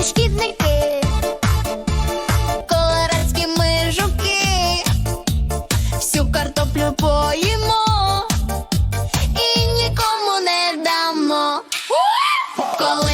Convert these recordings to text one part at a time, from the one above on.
зелені шкідники, колорадські ми жуки, всю картоплю поїмо. І нікому не дамо. Коли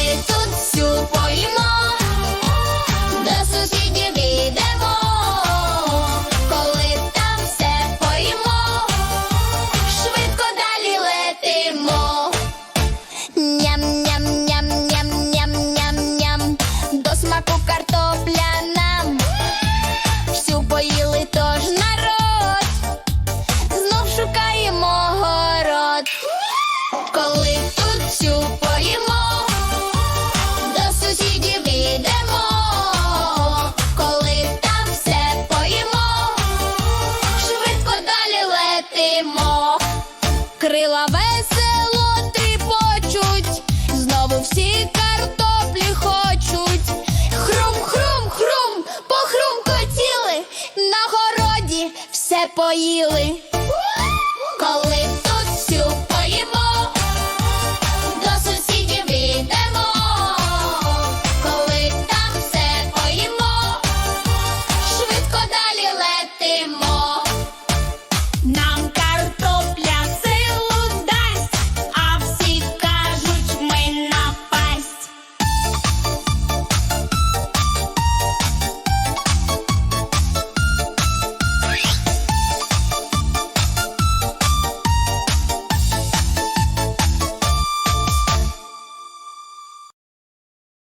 Коли тут всю поїмо До сусідів йдемо Коли там все поїмо Швидко далі летимо Крила весело тріпочуть, знову всі картоплі хочуть. Хрум, хрум, хрум, похрумкотіли, на городі все поїли.